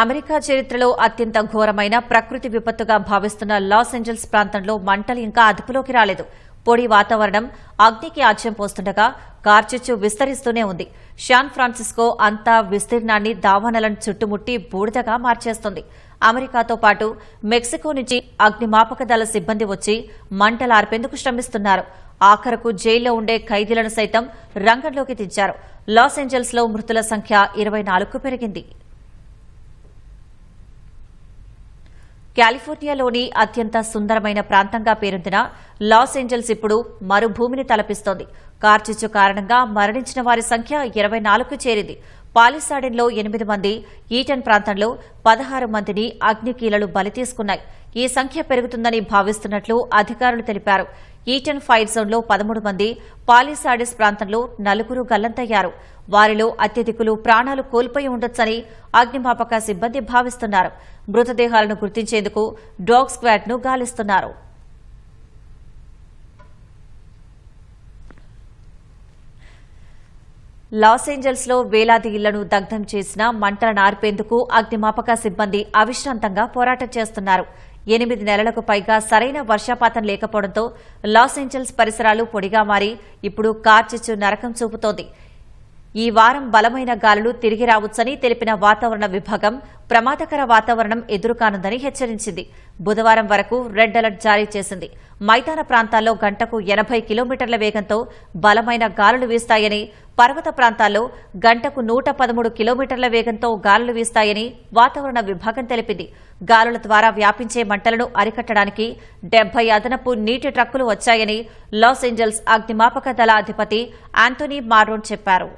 America చరిత్రలో అత్యంత ఘోరమైన ప్రకృతి విపత్తుగా భావిస్తున్న లాస్ ఏంజల్స్ ప్రాంతంలో మంటలు ఇంకా అదుపులోకి రాలేదు. పొడి వాతావరణం అగ్నికి ఆజ్యం పోస్తుండగా కార్చిచ్చు విస్తరిస్తూనే ఉంది. శాన్ ఫ్రాన్సిస్కో అంతా విస్తీర్ణాన్ని దావానలను చుట్టుముట్టి బూడిదగా మార్చేస్తుంది. అమెరికాతో పాటు మెక్సికో నుంచి అగ్నిమాపక దళ సిబ్బంది వచ్చి మంటలార్పేందుకు శ్రమిస్తున్నారు. ఆఖరకు జైల్లో ఉండే ఖైదీలను సైతం రంగంలోకి దించారు. లాస్ ఏంజల్స్లో మృతుల సంఖ్య ఇరవై పెరిగింది. కాలిఫోర్నియాలోని అత్యంత సుందరమైన ప్రాంతంగా పేరొందిన లాస్ ఏంజల్స్ ఇప్పుడు మరుభూమిని తలపిస్తోంది. కార్చిచ్చు కారణంగా మరణించిన వారి సంఖ్య ఇరవై నాలుగుకు చేరింది. పాలిసాడెన్లో ఎనిమిది మంది ఈటన్ ప్రాంతంలో పదహారు మందిని అగ్నికీలలు బలితీసుకున్నాయి ఈ సంఖ్య పెరుగుతుందని భావిస్తున్నట్లు అధికారులు తెలిపారు. ఈటన్ ఫైర్ జోన్లో పదమూడు మంది పాలిసాడిస్ ప్రాంతంలో నలుగురు గల్లంతయ్యారు. వారిలో అత్యధికులు ప్రాణాలు కోల్పోయి ఉండొచ్చని అగ్నిమాపక సిబ్బంది భావిస్తున్నారు. మృతదేహాలను గుర్తించేందుకు డాగ్ స్క్వాడ్ను గాలిస్తున్నారు. లాస్ ఏంజల్స్లో వేలాది ఇళ్ళను దగ్ధం చేసిన మంటలను ఆర్పేందుకు అగ్నిమాపక సిబ్బంది అవిశ్రాంతంగా పోరాటం చేస్తున్నారు. ఎనిమిది నెలలకు పైగా సరైన వర్షపాతం లేకపోవడంతో లాస్ ఏంజల్స్ పరిసరాలు పొడిగా మారి ఇప్పుడు కార్చిచ్చు నరకం చూపుతోంది. ఈ వారం బలమైన గాలులు తిరిగి రావచ్చని తెలిపిన వాతావరణ విభాగం ప్రమాదకర వాతావరణం ఎదురుకానుందని హెచ్చరించింది. బుధవారం వరకు రెడ్ అలర్ట్ జారీ చేసింది. మైదాన ప్రాంతాల్లో గంటకు ఎనభై కిలోమీటర్ల వేగంతో బలమైన గాలులు వీస్తాయని పర్వత ప్రాంతాల్లో గంటకు నూట పదమూడు కిలోమీటర్ల వేగంతో గాలులు వీస్తాయని వాతావరణ విభాగం తెలిపింది. గాలుల ద్వారా వ్యాపించే మంటలను అరికట్టడానికి డెబ్బై అదనపు నీటి ట్రక్కులు వచ్చాయని లాస్ ఏంజల్స్ అగ్నిమాపక దళ అధిపతి ఆంటోనీ మారోన్ చెప్పారు.